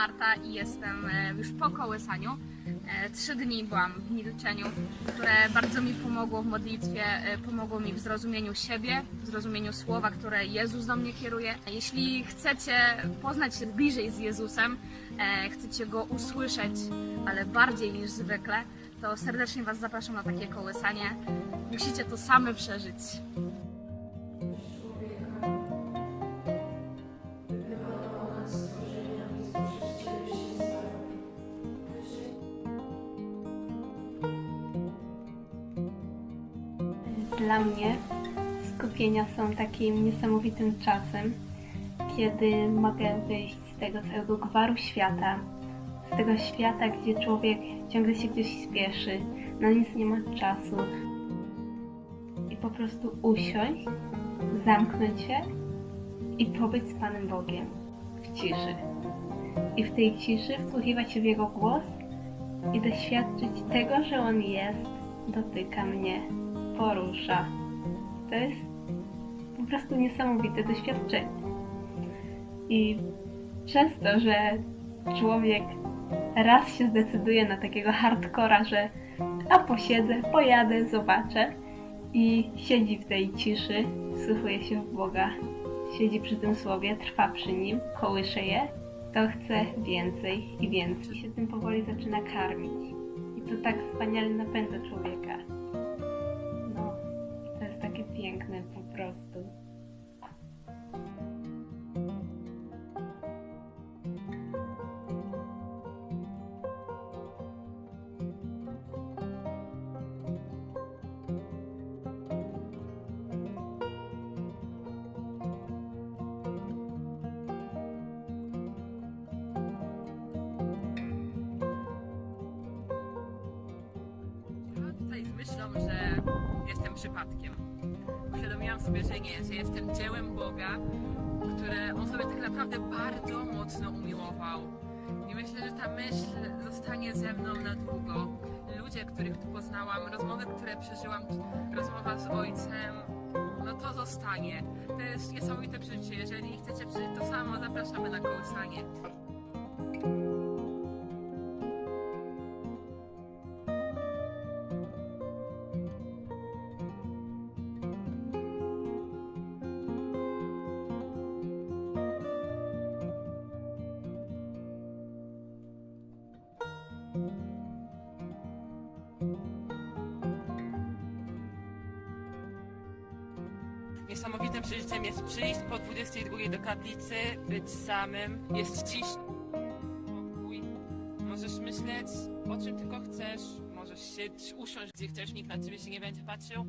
Marta i jestem e, już po kołysaniu. E, Trzy dni byłam w milczeniu, które bardzo mi pomogło w modlitwie, e, pomogło mi w zrozumieniu siebie, w zrozumieniu słowa, które Jezus do mnie kieruje. Jeśli chcecie poznać się bliżej z Jezusem, chcecie Go usłyszeć, ale bardziej niż zwykle, to serdecznie Was zapraszam na takie kołysanie. Musicie to same przeżyć. Dla mnie skupienia są takim niesamowitym czasem, kiedy mogę wyjść z tego całego gwaru świata, z tego świata, gdzie człowiek ciągle się gdzieś spieszy, na nic nie ma czasu i po prostu usiąść, zamknąć się i pobyć z Panem Bogiem w ciszy. I w tej ciszy wsłuchiwać się w Jego głos i doświadczyć tego, że On jest, dotyka mnie, porusza. To jest po prostu niesamowite doświadczenie. I przez to, że człowiek raz się zdecyduje na takiego hardcora, że a posiedzę, pojadę, zobaczę i siedzi w tej ciszy, wsłuchuje się w Boga, siedzi przy tym słowie, trwa przy nim, kołysze je, to chce więcej i więcej. I się tym powoli zaczyna karmić. I to tak wspaniale napędza człowieka. Piękne po prostu. Tutaj z myślą, że jestem przypadkiem. Uświadomiłam sobie, że nie, że jestem dziełem Boga, które On sobie tak naprawdę bardzo mocno umiłował. I myślę, że ta myśl zostanie ze mną na długo. Ludzie, których tu poznałam, rozmowy, które przeżyłam, rozmowa z Ojcem, no to zostanie. To jest niesamowite przeżycie. Jeżeli chcecie przeżyć to samo, zapraszamy na kołysanie. Niesamowitym przeżyciem jest przyjść po 22 do kaplicy, być samym, jest cisz, spokój. Możesz myśleć o czym tylko chcesz, możesz się usiąść gdzie chcesz, nikt na ciebie się nie będzie patrzył.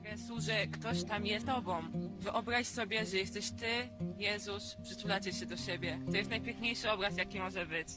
Stresu, że ktoś tam jest tobą. Wyobraź sobie, że jesteś ty, Jezus, przytulacie się do siebie. To jest najpiękniejszy obraz, jaki może być.